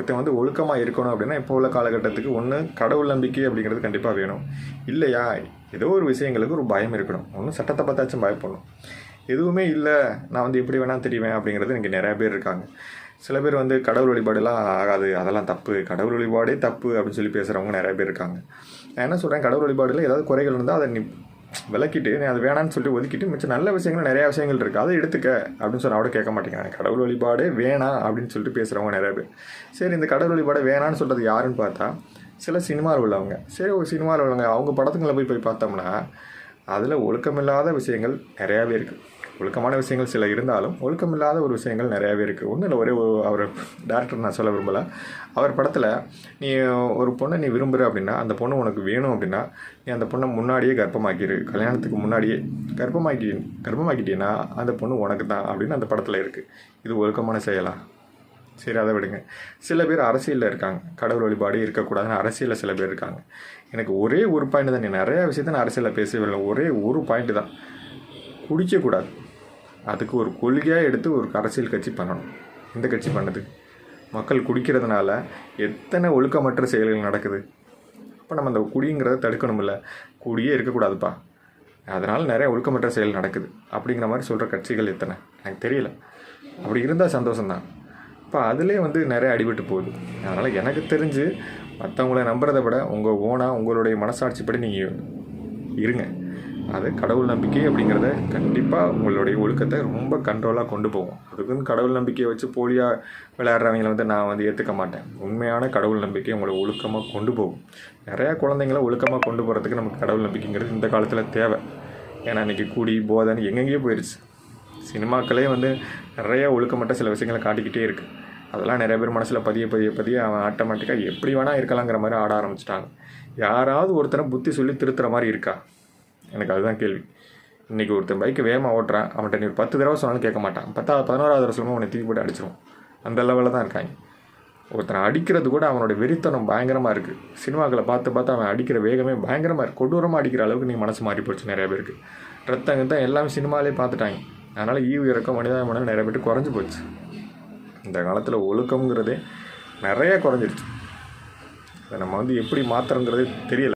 ஒருத்தன் வந்து ஒழுக்கமாக இருக்கணும் அப்படின்னா இப்போ உள்ள காலகட்டத்துக்கு ஒன்று கடவுள் நம்பிக்கை அப்படிங்கிறது கண்டிப்பாக வேணும். இல்லையா? ஏதோ ஒரு விஷயங்களுக்கு ஒரு பயம் இருக்கணும். ஒன்றும் சட்டத்தை பார்த்தாச்சும் பயப்படணும். எதுவுமே இல்லை. நான் வந்து எப்படி வேணால் தெரிவேன் அப்படிங்கிறது இங்கே நிறையா பேர் இருக்காங்க. சில பேர் வந்து கடவுள் வழிபாடுலாம் ஆகாது. அதெல்லாம் தப்பு. கடவுள் வழிபாடே தப்பு அப்படின்னு சொல்லி பேசுகிறவங்க நிறைய பேர் இருக்காங்க. நான் என்ன சொல்கிறேன் கடவுள் வழிபாடில் ஏதாவது குறைகள் இருந்தால் அதை விளக்கிட்டு நீ அது வேணான்னு சொல்லிட்டு ஒதுக்கிட்டு மிச்சம் நல்ல விஷயங்கள் நிறையா விஷயங்கள் இருக்குது அதை எடுத்துக்க அப்படின்னு சொன்னால் கூட கேட்க மாட்டேங்கிறாங்க. கடவுள் வழிபாடே வேணாம் அப்படின்னு சொல்லிட்டு பேசுகிறவங்க நிறைய பேர். சரி இந்த கடவுள் வழிபாடை வேணான்னு சொல்கிறது யாருன்னு பார்த்தா சில சினிமாவில் உள்ளவங்க. சரி ஒரு சினிமாவில் உள்ளவங்க. அவங்க படத்துங்களை போய் போய் பார்த்தோம்னா அதில் ஒழுக்கமில்லாத விஷயங்கள் நிறையாவே இருக்குது ஒழுக்கமான விஷயங்கள் சில இருந்தாலும் ஒழுக்கமில்லாத ஒரு விஷயங்கள் நிறையாவே இருக்குது ஒன்றும் இல்லை ஒரே ஒரு அவர் டேரக்டர் நான் சொல்ல விரும்பலை. அவர் படத்தில் நீ ஒரு பொண்ணை நீ விரும்புகிற அப்படின்னா அந்த பொண்ணு உனக்கு வேணும் அப்படின்னா நீ அந்த பொண்ணை முன்னாடியே கர்ப்பமாக்கிடு கல்யாணத்துக்கு முன்னாடியே கர்ப்பமாக்கி கர்ப்பமாக்கிட்டீங்கன்னா அந்த பொண்ணு உனக்கு தான் அப்படின்னு அந்த படத்தில் இருக்குது இது ஒழுக்கமான செயலா? சரி அதை விடுங்க. சில பேர் அரசியலில் இருக்காங்க. கடவுள் வழிபாடு இருக்கக்கூடாதுன்னு அரசியலில் சில பேர் இருக்காங்க. எனக்கு ஒரே ஒரு பாயிண்ட் தான். நீ நிறைய விஷயத்த நான் அரசியலில் பேசவே இல்லை. ஒரே ஒரு பாயிண்ட் தான். குடிக்கக்கூடாது. அதுக்கு ஒரு கொள்கையாக எடுத்து ஒரு அரசியல் கட்சி பண்ணணும். இந்த கட்சி பண்ணுது? மக்கள் குடிக்கிறதுனால எத்தனை ஒழுக்கமற்ற செயல்கள் நடக்குது? அப்போ நம்ம அந்த குடிங்கிறத தடுக்கணும்ல. குடியே இருக்கக்கூடாதுப்பா. அதனால் நிறைய ஒழுக்கமற்ற செயல் நடக்குது. அப்படிங்கிற மாதிரி சொல்கிற கட்சிகள் எத்தனை? எனக்கு தெரியல. அப்படி இருந்தால் சந்தோஷம்தான். இப்போ அதிலே வந்து நிறைய அடிபட்டு போகுது. அதனால் எனக்கு தெரிஞ்சு மற்றவங்கள நம்புறதை விட உங்கள் ஓனாக உங்களுடைய மனசாட்சிப்படி நீங்கள் இருங்க. அது கடவுள் நம்பிக்கை அப்படிங்கிறத கண்டிப்பாக உங்களுடைய ஒழுக்கத்தை ரொம்ப கண்ட்ரோலாக கொண்டு போகும். அதுக்குன்னு கடவுள் நம்பிக்கையை வச்சு போலியாக விளையாடுறவங்களை வந்து நான் வந்து ஏற்றுக்க மாட்டேன். உண்மையான கடவுள் நம்பிக்கை உங்களை ஒழுக்கமாக கொண்டு போகும். நிறையா குழந்தைங்கள ஒழுக்கமாக கொண்டு போகிறதுக்கு நமக்கு கடவுள் நம்பிக்கைங்கிறது இந்த காலத்தில் தேவை. ஏன்னா இன்றைக்கி கூடி போதான்னு எங்கெங்கேயோ போயிடுச்சு சினிமாக்களே வந்து நிறைய ஒழுக்கமட்ட சில விஷயங்களை காட்டிக்கிட்டே இருக்குது அதெல்லாம் நிறைய பேர் மனசில் பதிய பதிய பதிய அவன் ஆட்டோமேட்டிக்காக எப்படி வேணால் இருக்கலாங்கிற மாதிரி ஆட ஆரம்பிச்சிட்டாங்க. யாராவது ஒருத்தனை புத்தி சொல்லி திருத்துற மாதிரி இருக்கா? எனக்கு அதுதான் கேள்வி. இன்றைக்கி ஒருத்தன் பைக்கு வேகமாக ஓட்டுறான் அவன்கிட்ட நீ ஒரு பத்து தடவை சொன்னாலும் கேட்க மாட்டான். பத்தாவது பதினோராவது தடவை சொல்லும்போது அவனை தூக்கி போட்டு அடிச்சிருவான். அந்த லெவலில் தான் இருக்காங்க. ஒருத்தனை அடிக்கிறது கூட அவனோட வெறித்தனம் பயங்கரமாக இருக்குது சினிமாக்களை பார்த்து பார்த்து அவன் அடிக்கிற வேகமே பயங்கரமாக இருக்குது கொடூரமாக அடிக்கிற அளவுக்கு நீ மனசு மாறி போச்சு நிறைய பேருக்கு. ரத்தம் தான் எல்லாமே சினிமாலே பார்த்துட்டாங்க. அதனால் ஈவு இறக்கம் மனிதாபிமானம் நிறைய பேருக்கு குறைஞ்சி போச்சு. இந்த காலத்தில் ஒழுக்கம்ங்கிறதே நிறைய குறைஞ்சிருச்சு. அதை நம்ம வந்து எப்படி மாற்றுறோங்கிறதே தெரியல.